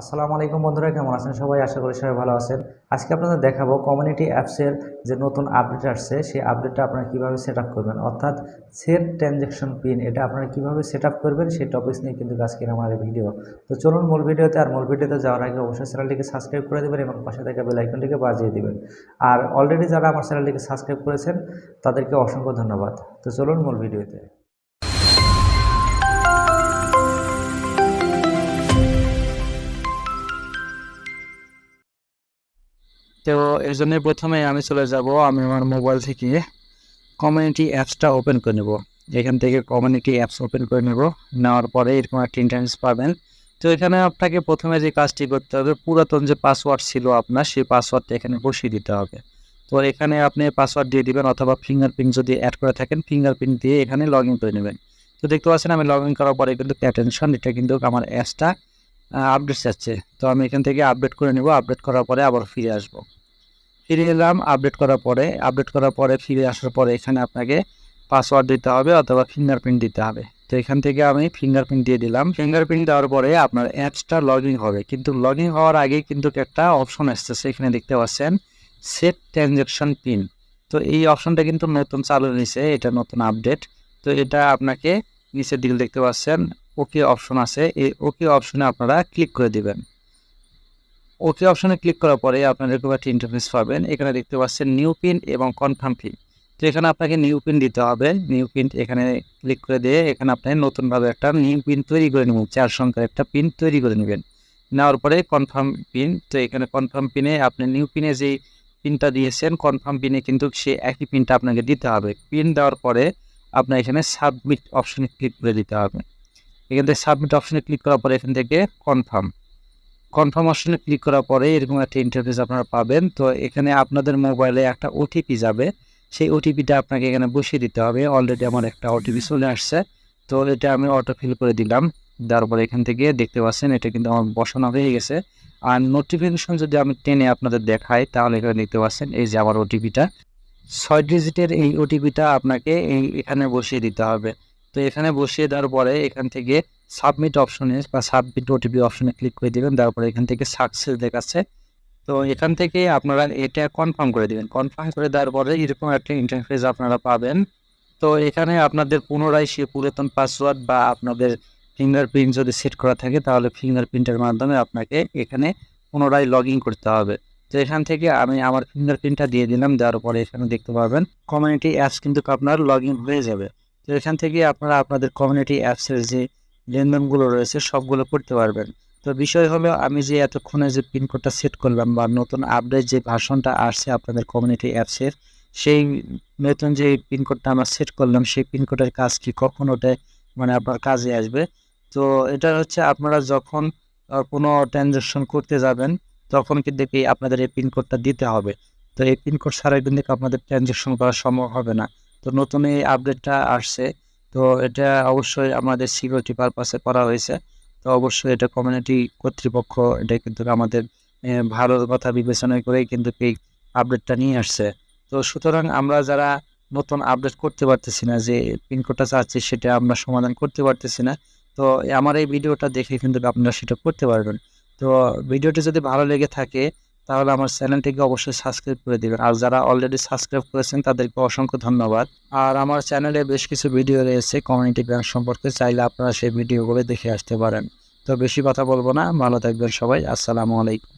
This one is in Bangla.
আসসালামু আলাইকুম বন্ধুরা, কেমন আছেন সবাই? আশা করি সবাই ভালো আছেন। আজকে আপনাদের দেখাবো কমিউনিটি অ্যাপসের যে নতুন আপডেট আসছে, সেই আপডেটটা আপনারা কীভাবে সেট করবেন? অর্থাৎ সেট ট্রানজ্যাকশন পিন এটা আপনারা কীভাবে সেট করবেন? সেই টপিকস নিয়ে কিন্তু আজকের আমার ভিডিও তো চলুন মূল ভিডিওতে আর মূল ভিডিওতে যাওয়ার আগে অবশ্যই চ্যানেলটিকে সাবস্ক্রাইব করে দেবেন এবং পাশে থাকা বেল আইকনটিকে বাজিয়ে দেবেন। আর অলরেডি যারা আমার চ্যানেলটিকে সাবস্ক্রাইব করেছেন, তাদেরকে অসংখ্য ধন্যবাদ। তো চলুন মূল ভিডিওতে তো এর জন্য প্রথমে আমি চলে যাব, আমি আমার মোবাইল থেকে কমিউনিটি অ্যাপসটা ওপেন করে নেব। এখান থেকে কমিউনিটি অ্যাপস ওপেন করে নেব। নেওয়ার পরে এরকম একটা ইন্টারনেট পাবেন। তো এখানে আপনাকে প্রথমে যে কাজটি করতে হবে, পুরাতন যে পাসওয়ার্ড ছিল আপনার, সেই পাসওয়ার্ডটা এখানে বসিয়ে দিতে হবে। তো এখানে আপনি পাসওয়ার্ড দিয়ে দিবেন অথবা ফিঙ্গারপ্রিন্ট যদি অ্যাড করে থাকেন ফিঙ্গারপ্রিন্ট দিয়ে এখানে লগ ইন করে নেবেন। তো দেখতে পাচ্ছেন আমি লগ ইন করার পরে কিন্তু প্যাটেনশন এটা কিন্তু আমার অ্যাপসটা আপডেট যাচ্ছে। তো আমি এখান থেকে আপডেট করে নেব। আপডেট করার পরে আবার ফিরে আসব। ফিরে এলাম আপডেট করার পরে আপডেট করার পরে ফিরে আসার পরে এখানে আপনাকে পাসওয়ার্ড দিতে হবে অথবা ফিঙ্গারপ্রিন্ট দিতে হবে। তো এখান থেকে আমি ফিঙ্গারপ্রিন্ট দিয়ে দিলাম। ফিঙ্গারপ্রিন্ট দেওয়ার পরে আপনার অ্যাপসটা লগ হবে। কিন্তু লগ হওয়ার আগে কিন্তু একটা অপশন আসতেছে, এখানে দেখতে পাচ্ছেন সেট ট্রানজ্যাকশন পিন তো এই অপশনটা কিন্তু নতুন চালু নিছে এটা নতুন আপডেট তো এটা আপনাকে নিচের দিকে দেখতে পাচ্ছেন ওকে অপশন আছে। এই ওকে অপশনে আপনারা ক্লিক করে দিবেন। ওকে অপশনে ক্লিক করার পরে আপনারা এরকম একটা ইন্টারফেস পাবেন। এখানে দেখতে পাচ্ছেন নিউ পিন এবং কনফার্ম পিন তো এখানে আপনাকে নিউ পিন দিতে হবে। নিউ পিন এখানে ক্লিক করে দিয়ে এখানে আপনি নতুনভাবে একটা নিউ পিন তৈরি করে নেবেন। চার সংখ্যার একটা পিন তৈরি করে নেবেন। নেওয়ার পরে কনফার্ম পিন তো এখানে কনফার্ম পিনে আপনি নিউ পিনে যেই পিনটা দিয়েছেন কনফার্ম পিনে কিন্তু সে একই পিনটা আপনাকে দিতে হবে। পিন দেওয়ার পরে আপনার এখানে সাবমিট অপশনে ক্লিক করে দিতে হবে। এখান থেকে সাবমিট অপশনে ক্লিক করার পরে এখান থেকে কনফার্ম কনফার্ম অপশনে ক্লিক করার পরে এরকম একটা ইন্টারফেস আপনারা পাবেন। তো এখানে আপনাদের মোবাইলে একটা ওটিপি যাবে। সেই ওটিপিটা আপনাকে এখানে বসিয়ে দিতে হবে। অলরেডি আমার একটা ওটিপি চলে আসছে। তো এটা আমি অটো ফিল করে দিলাম। দেওয়ার পরে এখান থেকে দেখতে পাচ্ছেন, এটা কিন্তু আমার বসানো হয়ে গেছে। আর নোটিফিকেশন যদি আমি টেনে আপনাদের দেখাই, তাহলে এখানে দেখতে পাচ্ছেন, এই যে আমার ওটিপিটা ছয় ডিজিটের এই ওটিপিটা আপনাকে এই এখানে বসিয়ে দিতে হবে। তো এখানে বসিয়ে দেওয়ার পরে এখান থেকে সাবমিট অপশনে বা সাবমিট ওটিপি অপশনে ক্লিক করে দেবেন। তারপরে এখান থেকে সাকসেস দেখাচ্ছে। তো এখান থেকে আপনারা এটা কনফার্ম করে দেবেন। কনফার্ম করে দেওয়ার পরে এরকম একটা ইন্টারফেস আপনারা পাবেন। তো এখানে আপনাদের পুনরায় সে পুরাতন পাসওয়ার্ড বা আপনাদের ফিঙ্গারপ্রিন্ট যদি সেট করা থাকে, তাহলে ফিঙ্গারপ্রিন্টের মাধ্যমে আপনাকে এখানে পুনরায় লগ করতে হবে। তো এখান থেকে আমি আমার ফিঙ্গারপ্রিন্টটা দিয়ে দিলাম। দেওয়ার পরে এখানে দেখতে পাবেন কমিউনিটি অ্যাপস কিন্তু আপনার লগ হয়ে যাবে। তো এখান থেকে আপনারা আপনাদের কমিউনিটি অ্যাপসের যে লেনদেনগুলো রয়েছে, সবগুলো করতে পারবেন। তো বিষয় হলো, আমি যে এতক্ষণে যে পিনকোডটা সেট করলাম বা নতুন আপডেট যে ভার্সনটা আসছে আপনাদের কমিউনিটি অ্যাপসের সেই নতুন যে পিনকোডটা আমরা সেট করলাম, সেই পিনকোডের কাজ কি কখন ওটা মানে আপনার কাজে আসবে। তো এটা হচ্ছে আপনারা যখন কোনো ট্রানজ্যাকশন করতে যাবেন, তখন কিন্তু আপনাদের এই পিনকোডটা দিতে হবে। তো এই পিনকোড ছাড়া কিন্তু আপনাদের ট্রানজ্যাকশন করা সম্ভব হবে না। তো নতুন এই আপডেটটা আসছে। তো এটা অবশ্যই আমাদের সিকিউরিটি পারপাসে করা হয়েছে। তো অবশ্যই এটা কমিউনিটি কর্তৃপক্ষ, এটা কিন্তু আমাদের ভালো কথা বিবেচনা করেই কিন্তু এই আপডেটটা নিয়ে আসছে। তো সুতরাং আমরা যারা নতুন আপডেট করতে পারতেছি না, যে পিনকোডটা চাচ্ছি সেটা আমরা সমাধান করতে পারতেছি না, তো আমার এই ভিডিওটা দেখে কিন্তু আপনারা সেটা করতে পারবেন। তো ভিডিওটি যদি ভালো লেগে থাকে তাহলে আমার চ্যানেলটিকে অবশ্যই সাবস্ক্রাইব করে দেবেন। আর যারা অলরেডি সাবস্ক্রাইব করেছেন, তাদেরকে অসংখ্য ধন্যবাদ। আর আমার চ্যানেলে বেশ কিছু ভিডিও রয়েছে কমিউনিটি ব্যাংক সম্পর্কে, চাইলে আপনারা সেই ভিডিওগুলো দেখে আসতে পারেন। তো বেশি কথা বলব না, ভালো থাকবেন সবাই, আসসালামু আলাইকুম।